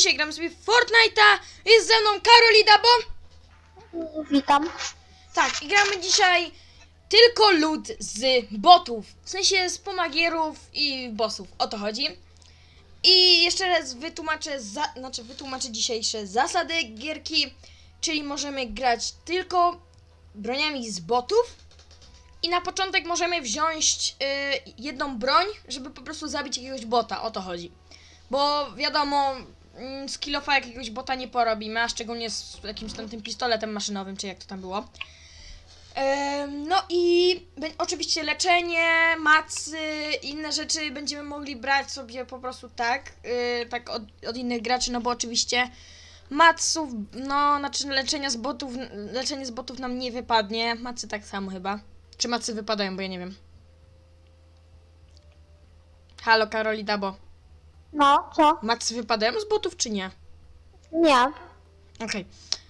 dzisiaj gram sobie w Fortnite'a. Jest ze mną Karolida, bo... Witam. Tak, i gramy dzisiaj tylko lud z botów. W sensie z pomagierów i bossów. O to chodzi. I jeszcze raz wytłumaczę, za, znaczy wytłumaczę dzisiejsze zasady gierki. Czyli możemy grać tylko broniami z botów. I na początek możemy wziąć y, jedną broń, żeby po prostu zabić jakiegoś bota. O to chodzi. Bo wiadomo, z kilofa jakiegoś bota nie porobimy, a szczególnie z jakimś tam tym pistoletem maszynowym, czy jak to tam było. No i oczywiście leczenie, macy, inne rzeczy będziemy mogli brać sobie po prostu tak, y, tak od, od innych graczy, no bo oczywiście maców, no znaczy leczenia z botów, leczenie z botów nam nie wypadnie, macy tak samo chyba. Czy macy wypadają, bo ja nie wiem. Halo Karoli Dabo, No, co? macy wypadają z botów czy nie? Nie. Okej.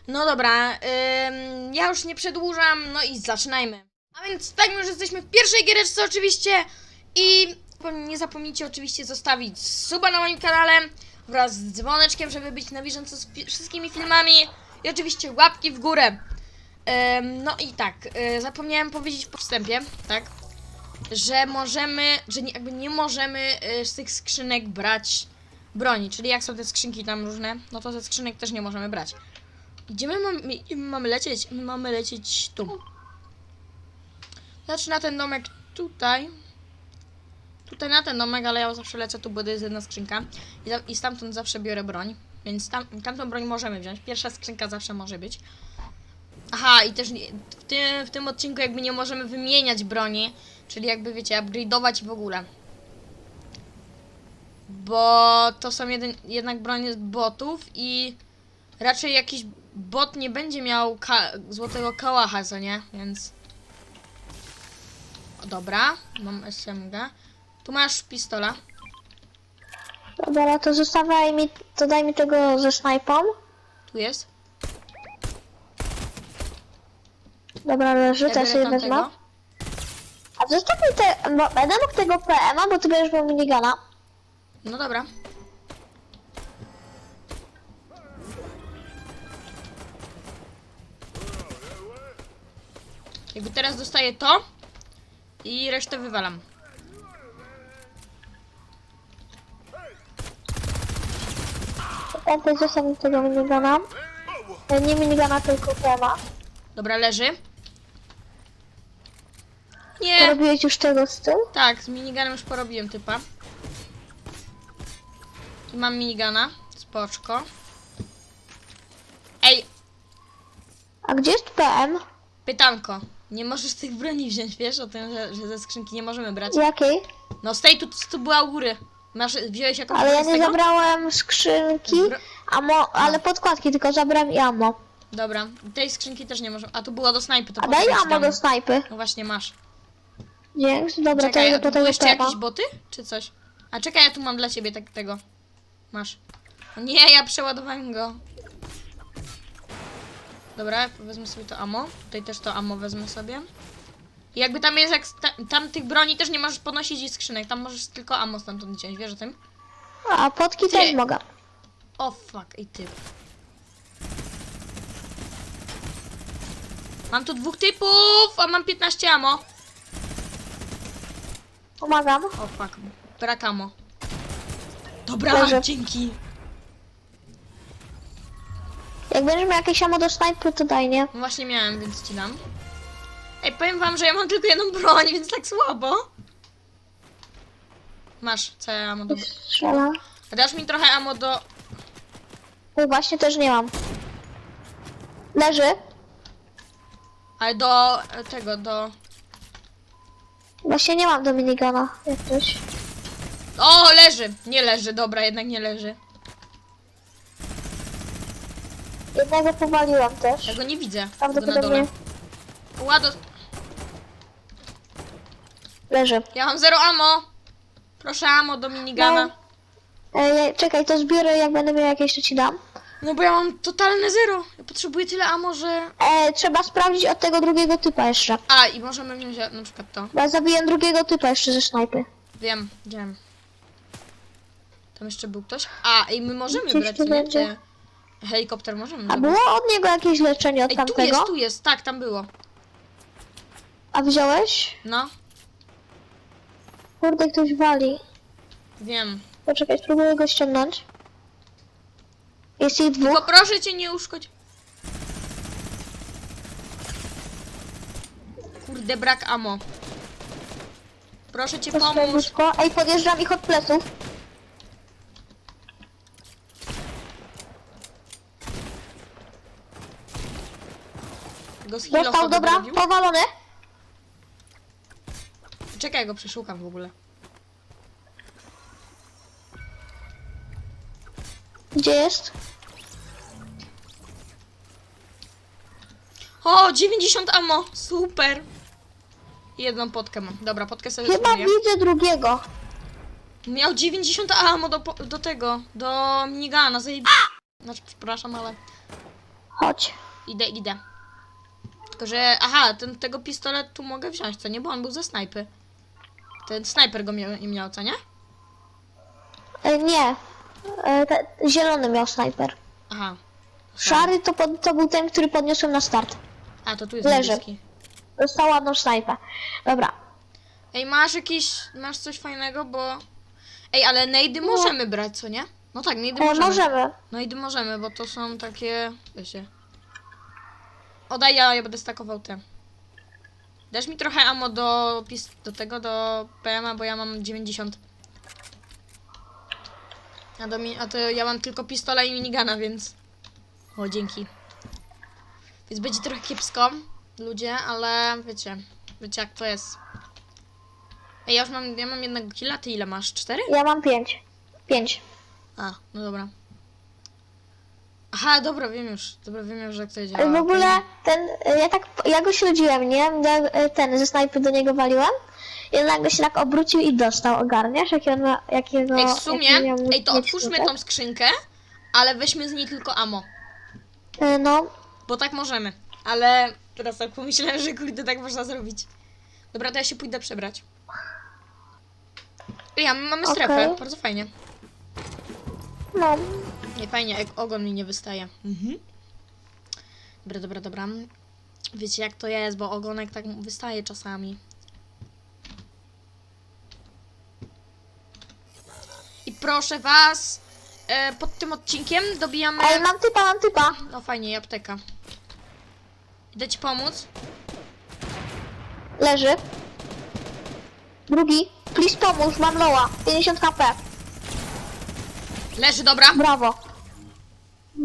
No dobra, ym, ja już nie przedłużam, no i zaczynajmy. A więc tak, już jesteśmy w pierwszej giereczce oczywiście i nie zapomnijcie oczywiście zostawić suba na moim kanale wraz z dzwoneczkiem, żeby być na bieżąco z fi- wszystkimi filmami i oczywiście łapki w górę. Ym, no i tak, y, zapomniałem powiedzieć po wstępie, tak, że możemy, że nie, jakby nie możemy y, z tych skrzynek brać broni, czyli jak są te skrzynki tam różne, no to ze skrzynek też nie możemy brać. Gdzie my mamy, my mamy lecieć? My mamy lecieć tu. Znaczy na ten domek tutaj. Tutaj na ten domek, ale ja zawsze lecę tu, bo to jest jedna skrzynka. I, za- i stamtąd zawsze biorę broń. Więc tam, tamtą broń możemy wziąć. Pierwsza skrzynka zawsze może być. Aha, i też w, tym, w tym odcinku jakby nie możemy wymieniać broni. Czyli jakby wiecie, upgrade'ować w ogóle. Bo to są jeden, jednak bronie z botów i raczej jakiś bot nie będzie miał ka złotego kałacha, co nie? Więc... O, Dobra, mam SMG. Tu masz pistola. Dobra, to zostawiaj mi, to daj mi tego ze snajpą. Tu jest. Dobra, leży, Ja biorę sobie wezmę. A zostaw mi te, bo będę mógł tego PM-a, bo ty będziesz miał minigana. No dobra. Jakby teraz dostaję to i resztę wywalam. Pamiętaj, zostaw mi tego minigana. E, Nie minigana, tylko PM-a. Dobra, leży. Nie, już tego z tym? tak, z miniganem już porobiłem typa. I mam minigana, spoczko. Ej, A gdzie jest PM? pytanko. Nie możesz tych broni wziąć, wiesz o tym, że, że ze skrzynki nie możemy brać? Jakiej? No z tej tu, tu była u góry. Masz, wziąłeś jakąś Ale ja broń z nie tego? zabrałem skrzynki, Bro- amo, ale podkładki, tylko zabrałem i ammo. Dobra, tej skrzynki też nie możemy. A tu była do snajpy, to A daj ci ammo dam? do snajpy. No właśnie masz. Dzięki, dobra, to Czekaj, a tu były tego jeszcze jakieś boty? Czy coś? A czekaj, ja tu mam dla ciebie tak, tego. Masz. O nie, ja przeładowałem go. Dobra, wezmę sobie to ammo. Tutaj też to ammo wezmę sobie. I jakby tam jest, jak sta- tam tych broni też nie możesz podnosić i skrzynek, tam możesz tylko ammo stamtąd wziąć, wiesz o tym? A podki Ty. też mogę. O fuck, i ty. Mam tu dwóch typów, a mam 15 ammo. Pomagam. O fuck, brak ammo. Dobra, Leży. dzięki. Jak będziesz miał jakieś ammo do snajpy, to daj, nie? No Właśnie miałem, więc ci dam. Ej, powiem wam, że ja mam tylko jedną broń, więc tak słabo. Masz całe ammo do... Strzela. Dasz mi trochę ammo do... O, właśnie też nie mam. Leży. Ale do... e, tego, do... Właśnie nie mam do minigana. Jak coś. O, leży! Nie leży, dobra, jednak nie leży. Jednego powaliłam Ja też. go nie widzę. Go na Prawdopodobnie. Łado... leży. Ja mam zero ammo. Proszę ammo do minigana. No. E, czekaj, to zbiorę, jak będę miał jakieś, to ci dam. No bo ja mam totalne zero. Ja potrzebuję tyle ammo, że... E, trzeba sprawdzić od tego drugiego typa jeszcze. A, i możemy wziąć na przykład to. Bo ja zabiję drugiego typa jeszcze ze snajpy. Wiem, wiem. Tam jeszcze był ktoś. A, i my możemy Gdzieś brać, tu nie? będzie. Te Helikopter możemy A było od niego jakieś leczenie od Ej, tu tamtego? jest, tu jest, tak, tam było. A wziąłeś? No, Kurde, ktoś wali. wiem. Poczekaj, spróbuję go ściągnąć. Jest ich dwóch. proszę cię nie uszkodź. Kurde, brak amo. Proszę cię, To pomóż. serduszko. Ej, podjeżdżam ich od pleców. Go z heal'a Dostał, sobie dobra, powalony. Czekaj, go przeszukam w ogóle. Gdzie jest? O, 90 ammo, super. Jedną potkę mam. Dobra, potkę sobie Chyba widzę drugiego. Miał 90 ammo do, po- do tego, do minigana, zajebi... Znaczy, przepraszam, ale Chodź. idę, idę. Tylko, że, aha, ten, tego pistoletu mogę wziąć, co nie? Bo on był ze snajpy. Ten snajper go miał, miał co nie? E, nie. E, te, zielony miał snajper. Aha. Szary to, pod, to był ten, który podniosłem na start. A, to tu jest Leży. niebieski. Dostał ładną snajpę. Dobra. Ej, masz jakieś, masz coś fajnego, bo... Ej, ale nejdy możemy brać, co nie? No tak, nejdy E, możemy. możemy. No i możemy, bo to są takie, wiecie. O, daj, ja, ja będę stakował te. Dasz mi trochę ammo do, pis- do tego, do PMA, bo ja mam 90. A, do mi- a to ja mam tylko pistola i minigana, więc... O, dzięki. Więc będzie trochę kiepsko, ludzie, ale wiecie, wiecie jak to jest. Ej, ja już mam, ja mam jednego killa, ty ile masz? Cztery? Ja mam pięć. Pięć. A, no dobra. Aha, dobra, wiem już. Dobra, wiem już, jak to działa. W ogóle ten, e, ja tak, ja go śledziłem, nie? Ja, e, Ten, ze snajpy do niego waliłem. I nagle się tak obrócił i dostał, ogarniasz? Jaki on ma, jakiego... Ej, w sumie, ej, to otwórzmy skutek? tą skrzynkę, ale weźmy z niej tylko ammo. E, No, Bo tak możemy. Ale teraz tak pomyślałem, że kurde, tak można zrobić. Dobra, to ja się pójdę przebrać. Ej, a my mamy strefę. Okej. Bardzo fajnie. no. Nie, fajnie, jak ogon mi nie wystaje. Mhm. Dobra, dobra, dobra. Wiecie jak to jest, bo ogonek tak wystaje czasami. I proszę was, e, pod tym odcinkiem dobijamy... Ej, mam typa, mam typa. No fajnie, i apteka. Idę ci pomóc. Leży. Drugi. Please pomóż, mam loa. 50 HP. Leży, dobra. Brawo.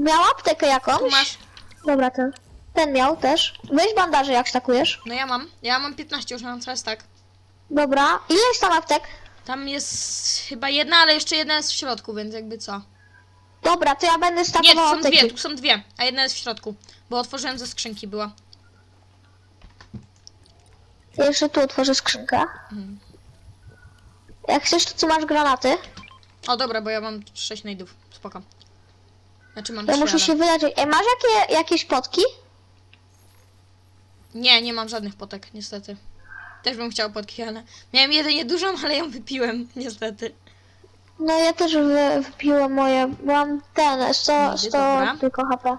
Miał aptekę jakąś? Tu masz. Dobra, ten. Ten miał też. Weź bandaże jak stakujesz. No ja mam. Ja mam 15, już mam teraz tak. Dobra. Ile jest tam aptek? Tam jest chyba jedna, ale jeszcze jedna jest w środku, więc jakby co. Dobra, to ja będę Nie, tu stakował są apteki. dwie, tu są dwie, a jedna jest w środku. Bo otworzyłem ze skrzynki była. Jeszcze tu otworzę skrzynkę. Mhm. Jak chcesz, to tu masz granaty. O dobra, bo ja mam 6 najdów. Spoko. Znaczy mam Ja muszę się wyleczyć. Ej, masz jakie, jakieś potki? Nie, nie mam żadnych potek, niestety. Też bym chciał potki, ale... Miałem jedynie dużą, ale ją wypiłem, niestety. No ja też wy, wypiłem moje. Mam ten, 100, Nigdy, 100 dobra. tylko HP.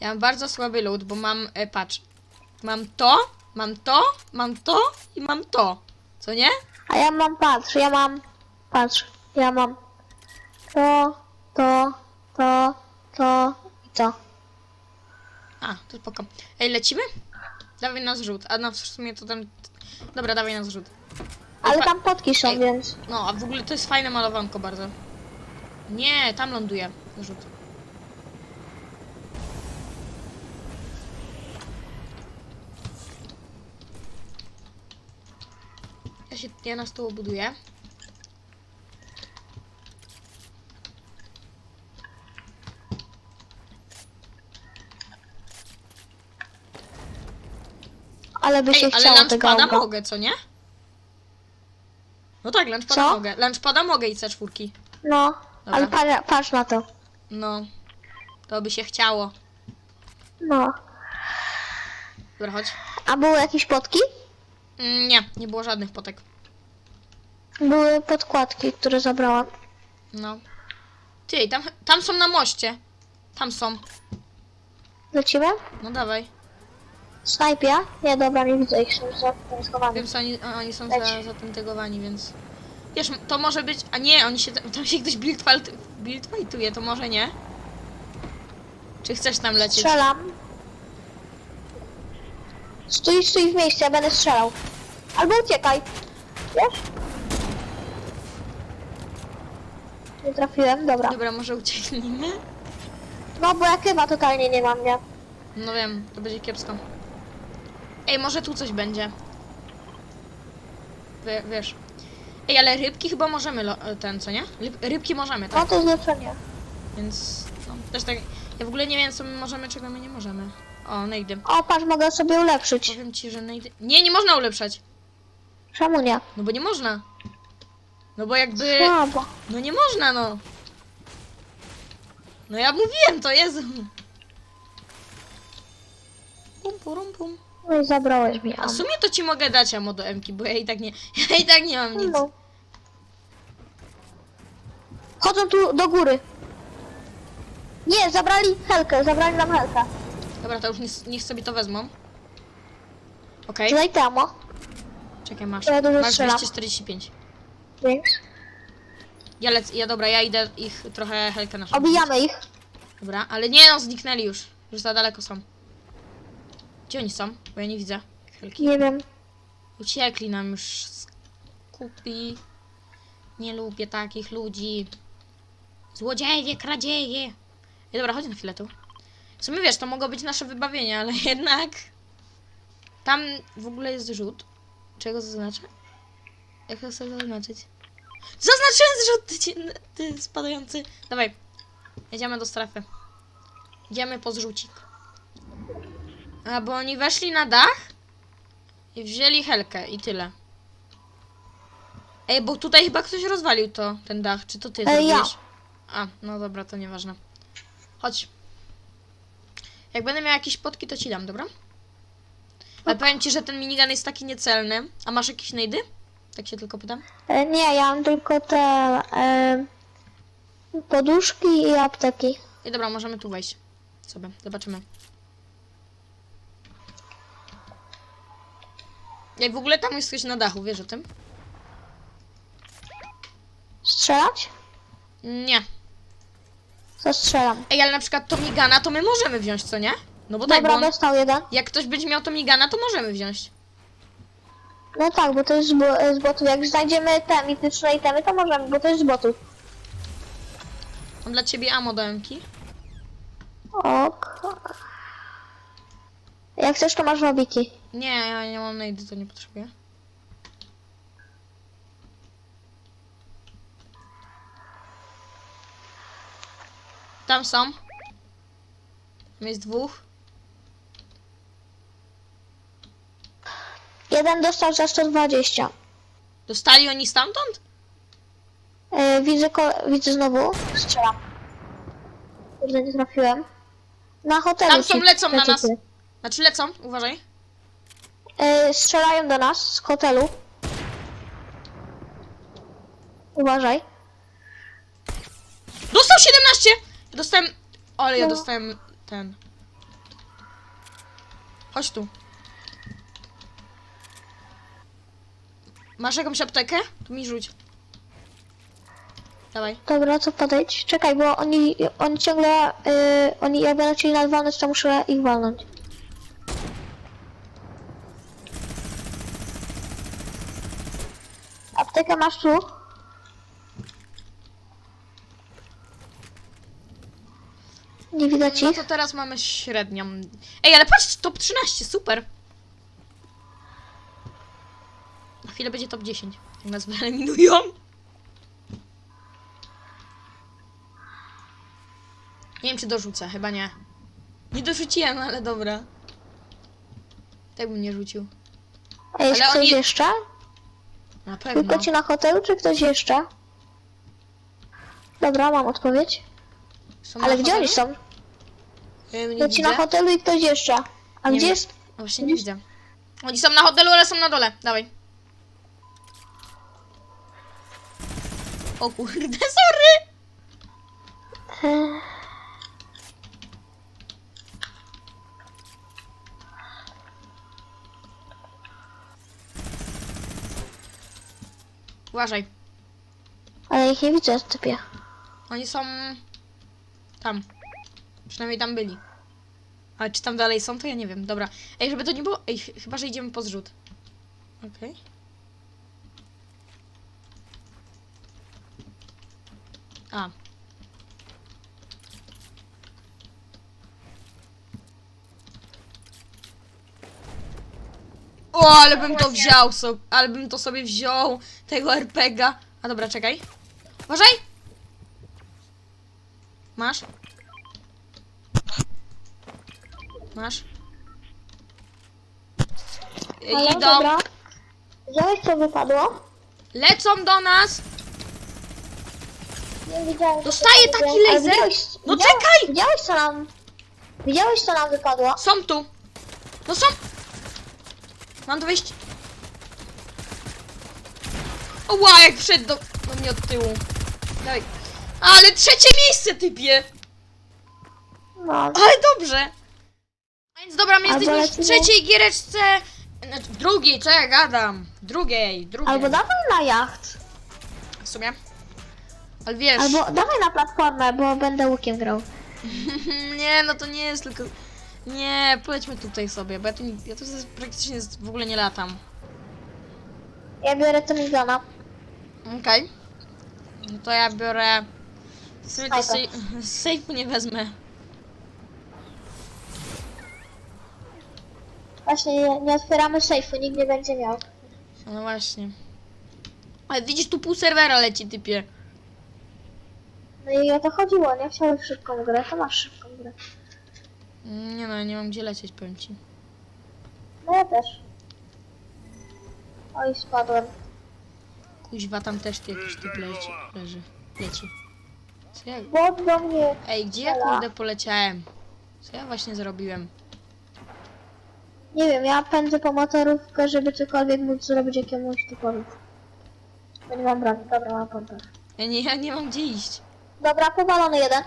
Ja mam bardzo słaby loot, bo mam, e, patrz. Mam to, mam to, mam to i mam to. Co nie? A ja mam, patrz, ja mam, patrz, ja mam to, to, to, to i to. A, to spoko. Ej, lecimy? Dawaj na zrzut. A no w sumie to tam... Dobra, dawaj na zrzut. Ale tam potki są, Ej. więc. No, a w ogóle to jest fajne malowanko bardzo. Nie, tam ląduje zrzut. Ja się, ja na stół buduję. Ale by się Ej, ale chciało tego lunchpada auga. mogę, co nie? No tak, lunchpada Co? mogę. Lunchpada mogę i C4. No, Dobra. ale patrz, patrz na to. No, to by się chciało. No. Dobra, chodź. A były jakieś potki? Mm, nie, nie było żadnych potek. Były podkładki, które zabrałam. No. Ty, tam, tam są na moście. Tam są. Lecimy? No dawaj. Snajpia? Nie, dobra, nie widzę ich, są za- schowani. Wiem, że oni, oni są Leć. za, zatentegowani, więc... Wiesz, to może być... A nie, oni się... Tam się ktoś build, fight, build fightuje, to może nie? Czy chcesz tam lecieć? Strzelam. Stój, stój w miejscu, ja będę strzelał. Albo uciekaj. Wiesz? Nie trafiłem, dobra. Dobra, może ucieknijmy? No bo ja chyba totalnie nie mam, nie? No wiem, to będzie kiepsko. Ej, może tu coś będzie. Wie, wiesz. Ej, ale rybki chyba możemy lo- ten, co nie? Ryb, rybki możemy, No tak? to zlecenie. Więc no, też tak. Ja w ogóle nie wiem, co my możemy, czego my nie możemy. O, nejdy. O, patrz, mogę sobie ulepszyć. Powiem ci, że nejdy. Nie, nie można ulepszać. Czemu nie? No bo nie można. No bo jakby. Słabo. No nie można, no. No ja mówiłem to, Jezu. Pum, pum, pum. No i zabrałeś mi A w ammo. sumie to ci mogę dać amo do Mki, bo ja i tak nie. Ja i tak nie mam nic. No. Chodzą tu do góry. Nie, zabrali Helkę, zabrali nam Helkę. Dobra, to już niech, niech sobie to wezmą. Okej, Daj temo. czekaj, masz. Ja dużo Masz strzelam. 245. Więc Ja lec, ja dobra, ja idę ich trochę helkę naszą. obijamy ich. Dobra, ale nie no, zniknęli już. Już za daleko są. Gdzie oni są? Bo ja nie widzę. Helki. Nie wiem. Uciekli nam już z kupi. Nie lubię takich ludzi. Złodzieje, kradzieje. I dobra, chodź na chwilę tu. W sumie wiesz, to mogło być nasze wybawienie, ale jednak... Tam w ogóle jest rzut. Czego zaznaczę? Jak to chcę zaznaczyć? Zaznaczyłem zrzut, ty, ty spadający. Dawaj. Jedziemy do strefy. Idziemy po zrzucik. A, bo oni weszli na dach i wzięli helkę i tyle. Ej, bo tutaj chyba ktoś rozwalił to, ten dach. Czy to ty E, ja. zrobiłeś? A, no dobra, to nieważne. Chodź. Jak będę miał jakieś potki, to ci dam, dobra? Ale powiem ci, że ten minigun jest taki niecelny. A masz jakieś nejdy? Tak się tylko pytam. E, nie, ja mam tylko te e, poduszki i apteki. I dobra, możemy tu wejść. Sobie, zobaczymy. Jak w ogóle tam jest ktoś na dachu, wiesz o tym? Strzelać? Nie. To strzelam. Ej, ale na przykład Tomigana to my możemy wziąć, co nie? No bo tak, Dobra, bo on, dostał jeden. jak ktoś będzie miał Tomigana, to możemy wziąć. No tak, bo to jest z, bo, z botów. Jak znajdziemy te mityczne itemy, to możemy, bo to jest z botów. Mam dla ciebie ammo do. Ok. Jak chcesz, to masz wabiki. Nie, ja nie mam nejdy, to nie potrzebuję. Tam są. Tam jest dwóch. Jeden dostał za 120. Dostali oni stamtąd? E, widzę, ko- widzę znowu. Strzelam. Kurde, nie trafiłem. Na hotelu. Tam są, ci lecą na nas. Znaczy lecą, uważaj. E, strzelają do nas z hotelu. Uważaj. Dostał 17! Ja dostałem... Ale ja No. dostałem ten... Chodź tu. Masz jakąś aptekę? Tu mi rzuć. Dawaj. Dobra, co podejdź? Czekaj, bo oni, oni ciągle, y, oni jak będą chcieli nas walnąć, to muszę ich walnąć. Aptekę masz tu? Nie widać No ich? to teraz mamy średnią. Ej, ale patrz, top 13, super. Na chwilę będzie top 10. Jak nas wyeliminują. Nie wiem, czy dorzucę, chyba nie. Nie dorzuciłem, ale dobra. Tak bym nie rzucił. A jest ale ktoś oni- jeszcze? Na pewno. Tylko ci na hotelu, czy ktoś jeszcze? Dobra, mam odpowiedź. Są Ale gdzie oni są? Ja nie ci na hotelu i ktoś jeszcze. A Nie gdzie wiem. jest? No właśnie nie widzę. Oni są na hotelu, ale są na dole. Dawaj. O kurde, sorry! Uważaj. Ale ich nie widzę, typie. Oni są tam. Przynajmniej tam byli. Ale czy tam dalej są, to ja nie wiem. Dobra. Ej, żeby to nie było... Ej, ch- chyba, że idziemy po zrzut. Okej. A. O, ale bym to wziął, so, ale bym to sobie wziął, tego RPGa. A dobra, czekaj. Uważaj! Masz? Masz? Ale Idą, dobra. Widziałeś co wypadło? lecą do nas! Nie widziałem. co Dostaję wypadło. taki Ale laser. Widziałeś, No widziałeś, czekaj! Widziałeś co nam... Widziałeś co nam wypadło? Są tu! No są! Mam tu wejść. Ła, jak wszedł do, do mnie od tyłu. Daj. Ale trzecie miejsce, typie! No, Ale dobrze! A więc dobra, my jesteśmy w lecimy- trzeciej giereczce. Znaczy, w drugiej, co ja gadam? Drugiej, drugiej. albo dawaj na jacht. W sumie. Ale wiesz. Albo dawaj na platformę, bo będę łukiem grał. nie, no to nie jest tylko. Nie, polećmy tutaj sobie, bo ja tu, ja tu praktycznie w ogóle nie latam. Ja biorę Tomigana. Okej. No to ja biorę. W sumie to Snajper. sej- z sejfu nie wezmę. Właśnie nie, nie otwieramy sejfu, nikt nie będzie miał. No właśnie. Ale widzisz, tu pół serwera leci, typie. No i o to chodziło, nie chciałeś szybką grę, to masz szybką grę. Nie no, ja nie mam gdzie lecieć, powiem ci. No ja też. Oj, spadłem. Kuźwa, tam też tu jakiś typ leci, leży. Leci. Co ja... Bot do mnie. Ej, gdzie ja kurde poleciałem? Co ja właśnie zrobiłem? Nie wiem, ja pędzę po motorówkę, żeby cokolwiek móc zrobić jakiemuś typowi. Bo nie mam broni, dobra, mam pompę. Ja nie, ja nie mam gdzie iść. Dobra, powalony jeden.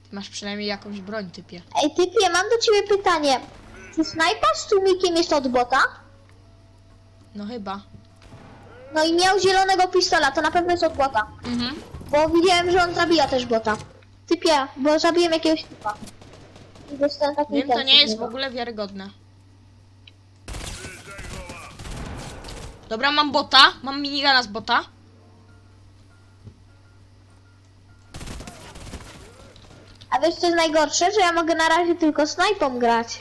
Ty masz przynajmniej jakąś broń, typie. Ej, typie, mam do ciebie pytanie. Czy snajpa z tłumikiem jest od bota? No chyba. No i miał zielonego pistola, to na pewno jest od bota. Mhm. Bo widziałem, że on zabija też bota. Typie, bo zabiłem jakiegoś typa. I dostałem taki Wiem, to nie jest w ogóle wiarygodne. Dobra, mam bota. Mam minigana z bota. Wiesz co jest najgorsze? Że ja mogę na razie tylko snajpą grać.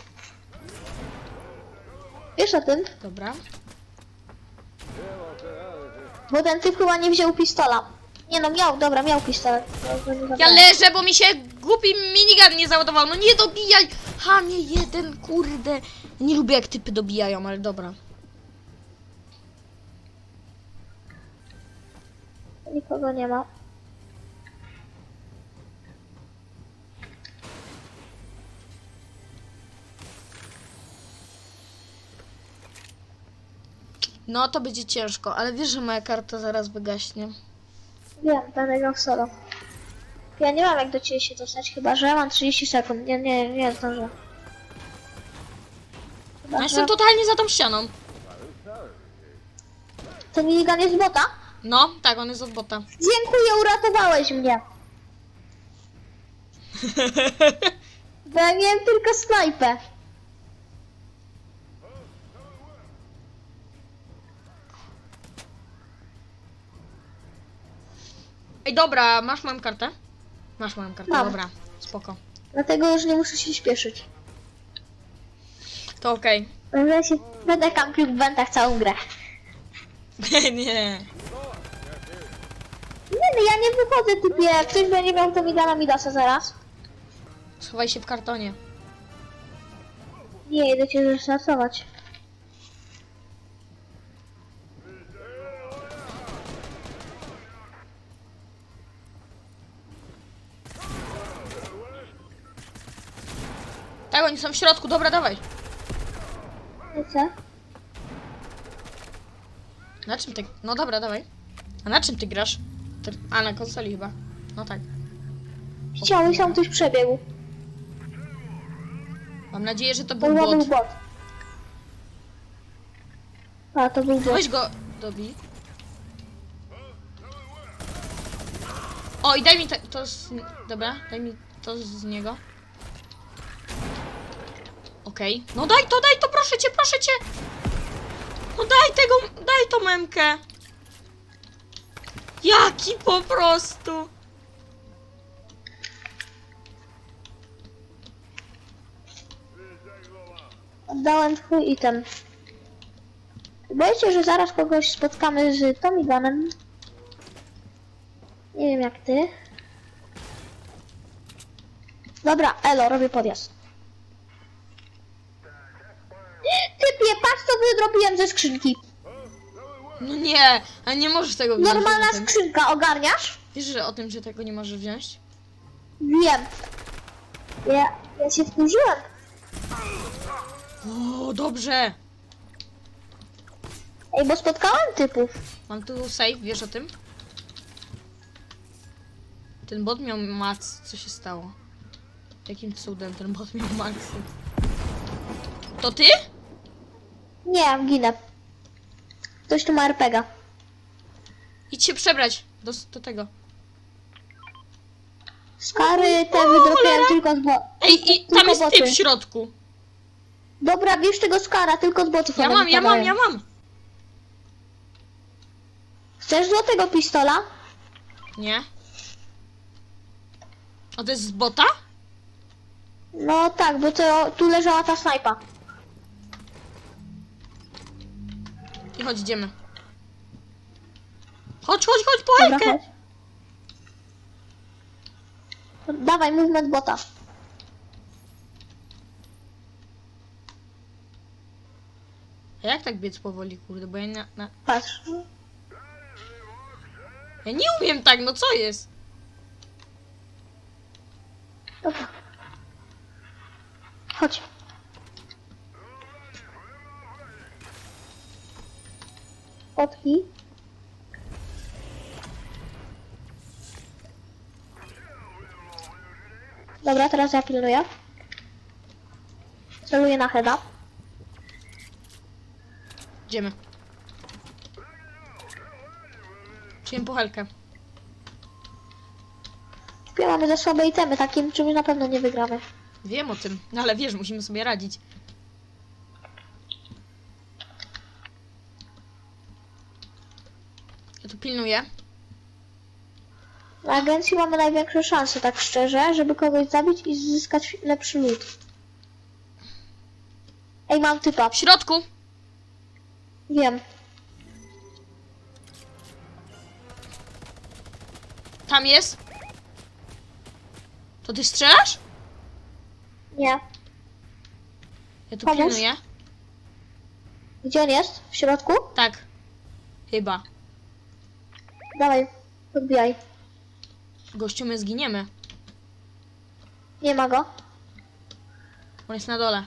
Wiesz o tym? Dobra. Bo ten typ chyba nie wziął pistola. Nie no, miał, dobra, miał pistolet. Ja leżę, bo mi się głupi minigun nie załadował. No nie dobijaj! Ha, nie jeden, kurde. Nie lubię jak typy dobijają, ale dobra. Nikogo nie ma. No to będzie ciężko, ale wiesz, że moja karta zaraz wygaśnie. Wiem, będę grał solo. Ja nie mam jak do ciebie się dostać, chyba że mam 30 sekund. Nie, nie, nie zdążę. Chyba, że... jestem totalnie za tą ścianą. Ten minigun jest bota? No, tak, on jest od bota. Dziękuję, uratowałeś mnie. Bo ja miałem tylko snajpę. Ej, dobra, masz moją kartę? Masz moją kartę, Mam. dobra. Spoko. Dlatego już nie muszę się śpieszyć. To okej. Będę się, będę kampił w wentach całą grę. nie. Nie no, ja nie wychodzę typie. Jak ktoś będzie miał to Midana Midasa zaraz. Schowaj się w kartonie. Nie, jedę cię zrestartować. Tak, oni są w środku, dobra, dawaj. Lecę. Na czym ty... No dobra, dawaj. A na czym ty grasz? Tr- A, na konsoli chyba. No tak. Widziałeś, tam ktoś przebiegł. Mam nadzieję, że to To był chyba bot. był bot. A, to był bot. Weź go, dobij. O, i daj mi te, to z... Dobra, daj mi to z niego. Okej. No daj to, daj to, proszę cię, proszę cię! No daj tego, daj to memkę! Jaki po prostu! Oddałem twój item. Się, że zaraz kogoś spotkamy z Tomiganem. Nie wiem jak ty. Dobra, elo, robię podjazd. Typie, patrz co wydrobiłem ze skrzynki. No nie, a nie możesz tego wziąć. Normalna skrzynka, ogarniasz? Wiesz, że o tym, że tego nie możesz wziąć? Wiem. Ja, ja się wkurzyłem. O, dobrze! Ej, bo spotkałem typów. Mam tu save, wiesz o tym? Ten bot miał max, co się stało? Jakim cudem ten bot miał maxy? To ty? Nie, ginę. Ktoś tu ma RPGa. Idź się przebrać do, do tego. Skary te wydrobiłem tylko z bo... Ej, i tam tylko jest boty. w środku. Dobra, bierz tego skara, tylko z botów Ja one mam, ja mam, wypadają. ja mam. Chcesz złotego pistola? Nie. A to jest z bota? No tak, bo to tu leżała ta snajpa. I chodź, idziemy. Chodź, chodź, chodź po Dobra, Elkę. chodź. Dawaj, movement bota. A jak tak biec powoli, kurde, bo ja na, na... Patrz. Ja nie umiem tak, no co jest? Dobra. Chodź. Fotki. Dobra, teraz ja pilnuję. Celuję na heada. Idziemy. Przyjem po Helkę. Kupię, mamy za słabe itemy, takim czymś na pewno nie wygramy. Wiem o tym, no ale wiesz, musimy sobie radzić. Pilnuję. Na agencji mamy największe szanse, tak szczerze, żeby kogoś zabić i zyskać lepszy lód. Ej, mam typa. W środku! Wiem. Tam jest. To ty strzelasz? Nie. Ja tu Pomóż. pilnuję. Gdzie on jest? W środku? Tak. Chyba. Dawaj, podbijaj. Gościu, my zginiemy. Nie ma go. On jest na dole.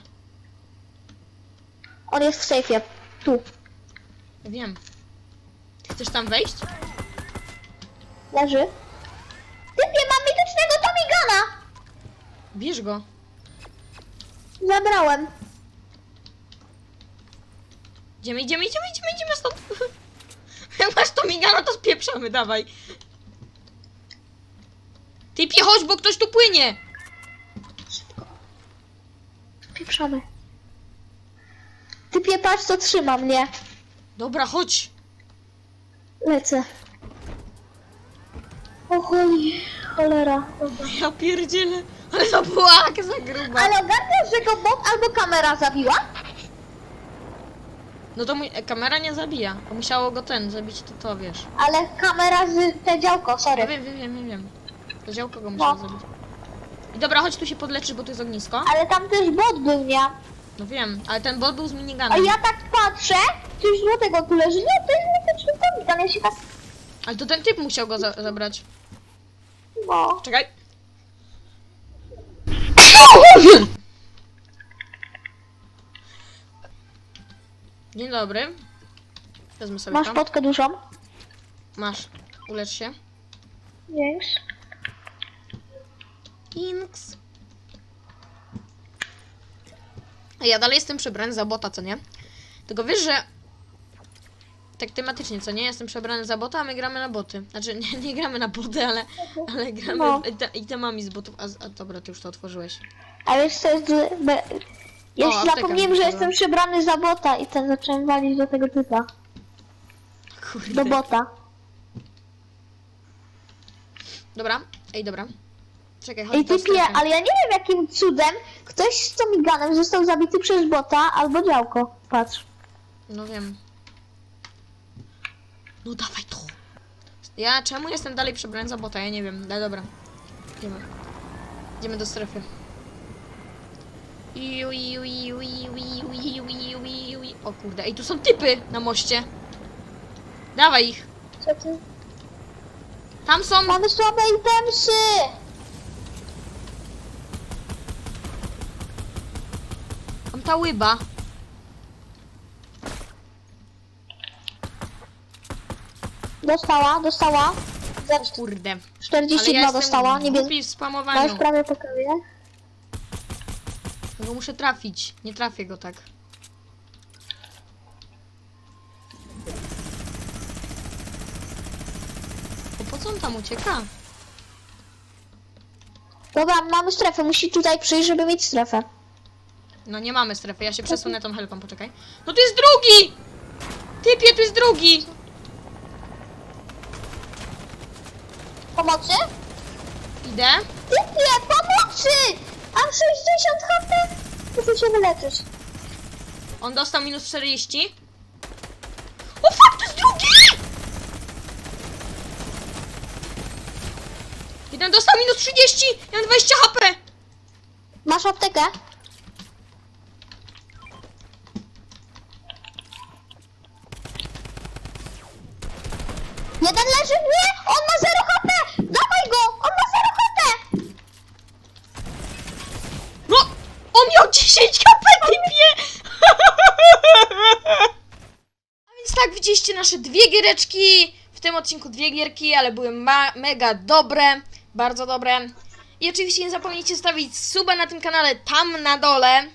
On jest w sejfie. Tu. Wiem. Ty chcesz tam wejść? Leży. Typie, mam mitycznego Tomigana! Bierz go. Zabrałem. Idziemy, idziemy, idziemy, idziemy, idziemy stąd. Masz to migana, to spieprzamy, dawaj. Ty chodź, bo ktoś tu płynie. Pieprzamy. Typie, patrz co trzyma mnie. Dobra, chodź. Lecę. O choli, cholera. Dobra. Ja pierdzielę. Ale to była za gruba. Ale ogarniasz, że go bot albo kamera zabiła? No to mój, e, kamera nie zabija. To musiało go ten zabić, to to wiesz. Ale kamera z te działko, Ja sorry. wiem, wiem, wiem, wiem, wiem. To działko go musiało No. zabić. I dobra, chodź tu się podleczysz, bo tu jest ognisko. Ale tam też bot był, nie? No wiem, ale ten bot był z A miniganem. ja tak patrzę, coś złotego tu leży. Nie, to jest mityczny Tomigan, ja się tak... Ale to ten typ musiał go za zabrać. No. Czekaj. Dzień dobry. Wezmę sobie Masz tam. potkę dużą? Masz. Ulecz się. Dzięks. Inks. Ja dalej jestem przebrany za bota, co nie? Tylko wiesz, że tak tematycznie, co nie? Jestem przebrany za bota, a my gramy na boty. Znaczy, nie, nie gramy na boty, ale, ale gramy No. ite- itemami z botów. A, a dobra, ty już to otworzyłeś. A wiesz co jest... Ja się apteka zapomniałem, że jestem przebrany za bota i ten zacząłem walić do tego typa. Kurde. Do bota. Dobra, ej, dobra. Czekaj, chodź Ej do typie, strefy. ale ja nie wiem jakim cudem ktoś z Tomiganem został zabity przez bota albo działko. Patrz. No wiem. No dawaj to. Ja czemu jestem dalej przebrany za bota? Ja nie wiem. No dobra. Idziemy. Idziemy do strefy. Iu, iu, iu, iu, iu, iu, iu, iu, iu. O kurde, ej, tu są typy na moście. Dawaj ich. Co ty? Tam są. Mamy słabe itemsy! Tam ta łyba. Dostała, dostała. Za O kurde. Ale 42 ja jestem dostała. Nie wiem. w No już spamowaniu. prawie pokazuję. Go muszę trafić. Nie trafię go tak. O, po co on tam ucieka? Dobra, mamy strefę. Musi tutaj przyjść, żeby mieć strefę. No nie mamy strefy, ja się przesunę tą helką, poczekaj. No tu jest drugi! Typie, tu jest drugi! Pomocy? Idę. Typie, pomocy! Mam 60 HP. Muszę się wyleczyć. On dostał minus 40. O fuck, to jest drugi! Jeden dostał minus 30, ja mam 20 HP! Masz aptekę? Jeden leży w mnie! On ma 0 HP! Dawaj go! On ma 0 HP! No! On miał 10 HP, typie! A więc tak, widzieliście nasze dwie giereczki. W tym odcinku dwie gierki, ale były mega dobre. Bardzo dobre. I oczywiście nie zapomnijcie stawić suba na tym kanale tam na dole.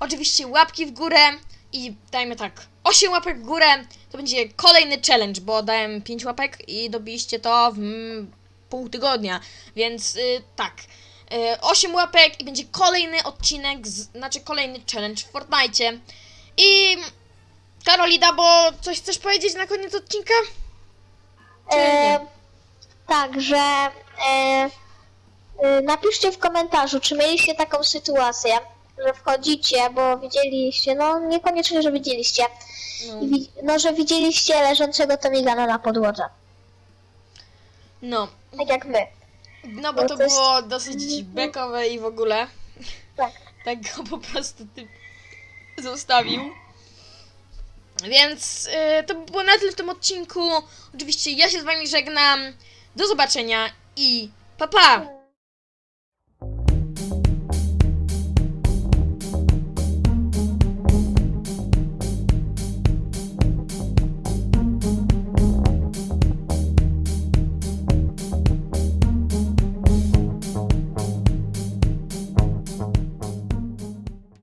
Oczywiście łapki w górę. I dajmy tak, 8 łapek w górę. To będzie kolejny challenge, bo dałem 5 łapek i dobiliście to w mm, pół tygodnia. Więc y, tak. Y, 8 łapek i będzie kolejny odcinek, z, znaczy kolejny challenge w Fortnite. I Karolida, bo coś chcesz powiedzieć na koniec odcinka? E, tak, że e, e, napiszcie w komentarzu, czy mieliście taką sytuację, że wchodzicie, bo widzieliście, no niekoniecznie, że widzieliście, No. Wi- no, że widzieliście leżącego Tomigana na podłodze, no. tak jak my. No bo No to jest- było dosyć bekowe i w ogóle. Tak. Tak go po prostu typ zostawił. Więc y, to by było na tyle w tym odcinku. Oczywiście ja się z wami żegnam. Do zobaczenia i pa pa!